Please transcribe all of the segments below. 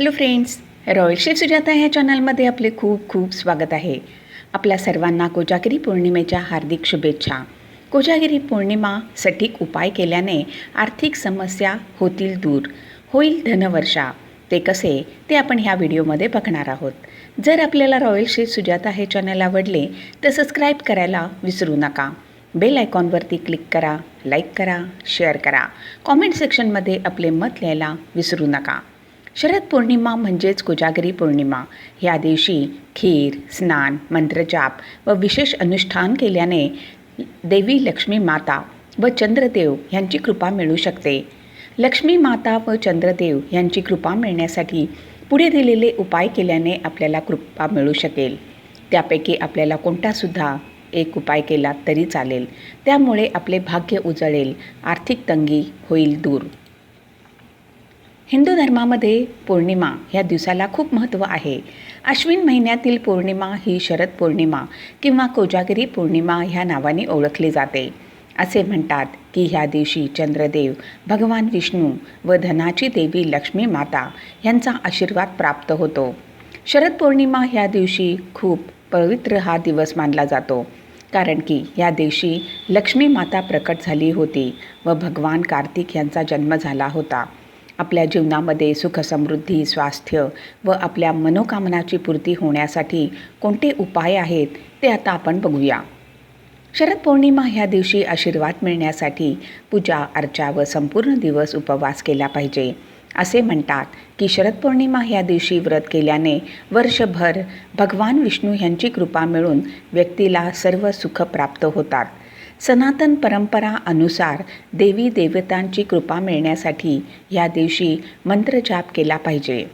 Hello friends royal chef Sujata ह्या चॅनलमध्ये आपले खूप खूप स्वागत आहे. आपल्या सर्वांना कोजागिरी पौर्णिमेच्या हार्दिक शुभेच्छा. कोजागिरी पौर्णिमा सटीक उपाय केल्याने आर्थिक समस्या होतील दूर होईल धनवर्षा. ते कसे? ते आपण ह्या व्हिडिओमध्ये बघणार आहोत. जर आपल्याला रॉयल शेफ सुजाता हे चॅनल आवडले तर सबस्क्राईब करायला विसरू नका. बेल आयकॉनवरती क्लिक करा लाईक करा शेअर करा. कॉमेंट सेक्शनमध्ये आपले मत लिहायला विसरू नका. शरद पौर्णिमा म्हणजेच कोजागरी पौर्णिमा. या दिवशी खीर स्नान मंत्रजाप व विशेष अनुष्ठान केल्याने देवी लक्ष्मी माता व चंद्रदेव यांची कृपा मिळू शकते. लक्ष्मी माता व चंद्रदेव यांची कृपा मिळण्यासाठी पुढे दिलेले उपाय केल्याने आपल्याला कृपा मिळू शकेल. त्यापैकी आपल्याला कोणतासुद्धा एक उपाय केला तरी चालेल. त्यामुळे आपले भाग्य उजळेल आर्थिक तंगी होईल दूर. हिंदू धर्मामध्ये पौर्णिमा ह्या दिवसाला खूप महत्त्व आहे. अश्विन महिन्यातील पौर्णिमा ही शरद पौर्णिमा किंवा कोजागिरी पौर्णिमा ह्या नावाने ओळखली जाते. असे म्हणतात की ह्या दिवशी चंद्रदेव भगवान विष्णू व धनाची देवी लक्ष्मी माता यांचा आशीर्वाद प्राप्त होतो. शरद पौर्णिमा ह्या दिवशी खूप पवित्र हा दिवस मानला जातो. कारण की या दिवशी लक्ष्मी माता प्रकट झाली होती व भगवान कार्तिक यांचा जन्म झाला होता. आपल्या जीवनामध्ये सुख समृद्धी स्वास्थ्य व आपल्या मनोकामनाची पूर्ती होण्यासाठी कोणते उपाय आहेत ते आता आपण बघूया. शरद पौर्णिमा ह्या दिवशी आशीर्वाद मिळण्यासाठी पूजा अर्चा व संपूर्ण दिवस उपवास केला पाहिजे. असे म्हणतात की शरद पौर्णिमा ह्या दिवशी व्रत केल्याने वर्षभर भगवान विष्णू यांची कृपा मिळून व्यक्तीला सर्व सुख प्राप्त होतात. सनातन परंपरा अनुसार देवी देवतांची कृपा मिळण्यासाठी या दिवशी मंत्रजाप केला पाहिजे.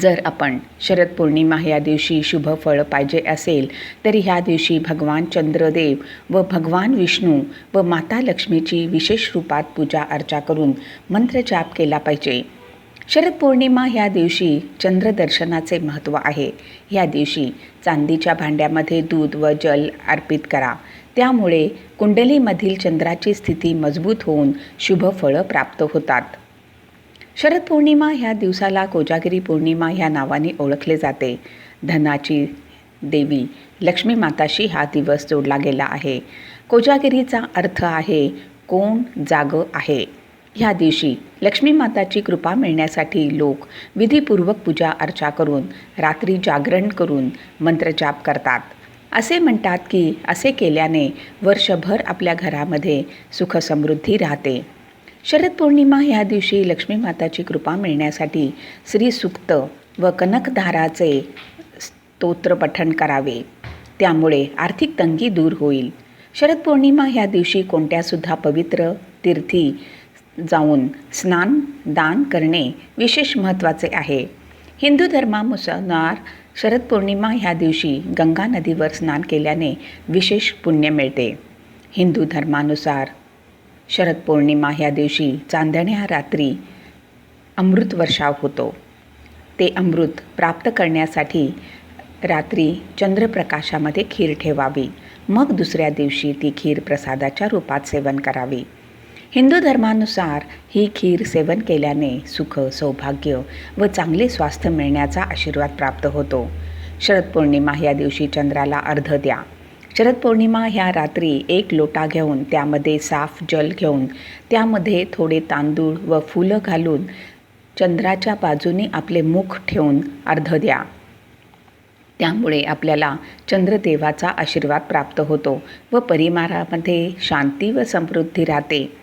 जर आपण शरद पौर्णिमा ह्या दिवशी शुभ फळ पाहिजे असेल तर ह्या दिवशी भगवान चंद्रदेव व भगवान विष्णू व माता लक्ष्मीची विशेष रूपात पूजा अर्चा करून मंत्रजाप केला पाहिजे. शरद पौर्णिमा ह्या दिवशी चंद्रदर्शनाचे महत्त्व आहे. ह्या दिवशी चांदीच्या भांड्यामध्ये दूध व जल अर्पित करा. त्यामुळे कुंडलीमधील चंद्राची स्थिती मजबूत होऊन शुभ फळं प्राप्त होतात. शरद पौर्णिमा ह्या दिवसाला कोजागिरी पौर्णिमा ह्या नावाने ओळखले जाते. धनाची देवी लक्ष्मी माताशी हा दिवस जोडला गेला आहे. कोजागिरीचा अर्थ आहे कोण जाग आहे. ह्या दिवशी लक्ष्मी माताची कृपा मिळण्यासाठी लोक विधीपूर्वक पूजा अर्चा करून रात्री जागरण करून मंत्रजाप करतात. असे म्हणतात की असे केल्याने वर्षभर आपल्या घरामध्ये सुखसमृद्धी राहते. शरद पौर्णिमा ह्या दिवशी लक्ष्मी माताची कृपा मिळण्यासाठी श्री सुक्त व कनकधाराचे स्तोत्र पठण करावे. त्यामुळे आर्थिक तंगी दूर होईल. शरद पौर्णिमा ह्या दिवशी कोणत्यासुद्धा पवित्र तीर्थी जाऊन स्नान दान करणे विशेष महत्त्वाचे आहे. हिंदू धर्मानुसार शरद पौर्णिमा ह्या दिवशी गंगा नदीवर स्नान केल्याने विशेष पुण्य मिळते. हिंदू धर्मानुसार शरद पौर्णिमा ह्या दिवशी चांदण्या रात्री अमृत वर्षाव होतो. ते अमृत प्राप्त करण्यासाठी रात्री चंद्रप्रकाशामध्ये खीर ठेवावी. मग दुसऱ्या दिवशी ती खीर प्रसादाच्या रूपात सेवन करावी. हिंदू धर्मानुसार ही खीर सेवन केल्याने सुख सौभाग्य व चांगले स्वास्थ्य मिळण्याचा आशीर्वाद प्राप्त होतो. शरद पौर्णिमा या दिवशी चंद्राला अर्ध द्या. शरद पौर्णिमा ह्या रात्री एक लोटा घेऊन त्यामध्ये साफ जल घेऊन त्यामध्ये थोडे तांदूळ व फुलं घालून चंद्राच्या बाजूने आपले मुख ठेवून अर्ध द्या. त्यामुळे आपल्याला चंद्रदेवाचा आशीर्वाद प्राप्त होतो व परिवारामध्ये शांती व समृद्धी राहते.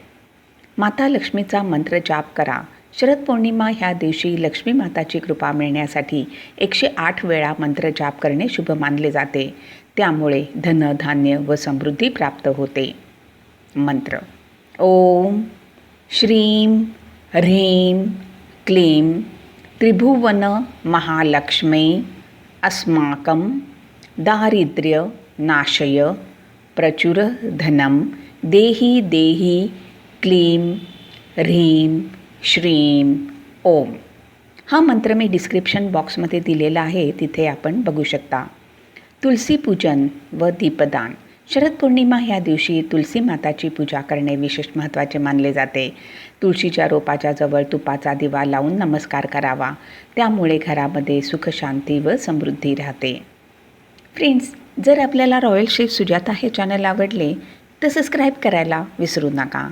माता लक्ष्मीचा मंत्र जाप करा. शरद पौर्णिमा ह्या दिवशी लक्ष्मी माताची कृपा मिळण्यासाठी एकशे आठ वेळा मंत्र जाप करणे शुभ मानले जाते. त्यामुळे धन धान्य व समृद्धी प्राप्त होते. मंत्र. ओम श्रीं ह्रीं क्लीं त्रिभुवन महालक्ष्मी अस्माकं दारिद्र्य नाशय प्रचुर धनं देही देही क्लीम ह्रीम श्रीम ओम. हा मंत्र मी डिस्क्रिप्शन बॉक्समध्ये दिलेला आहे तिथे आपण बघू शकता. तुलसी पूजन व दीपदान. शरद पौर्णिमा ह्या दिवशी तुलसी माताची पूजा करणे विशेष महत्त्वाचे मानले जाते. तुळशीच्या रोपाच्या जवळ तुपाचा दिवा लावून नमस्कार करावा. त्यामुळे घरामध्ये सुखशांती व समृद्धी राहते. फ्रेंड्स जर आपल्याला रॉयल शेफ सुजाता हे चॅनल आवडले तर सबस्क्राईब करायला विसरू नका.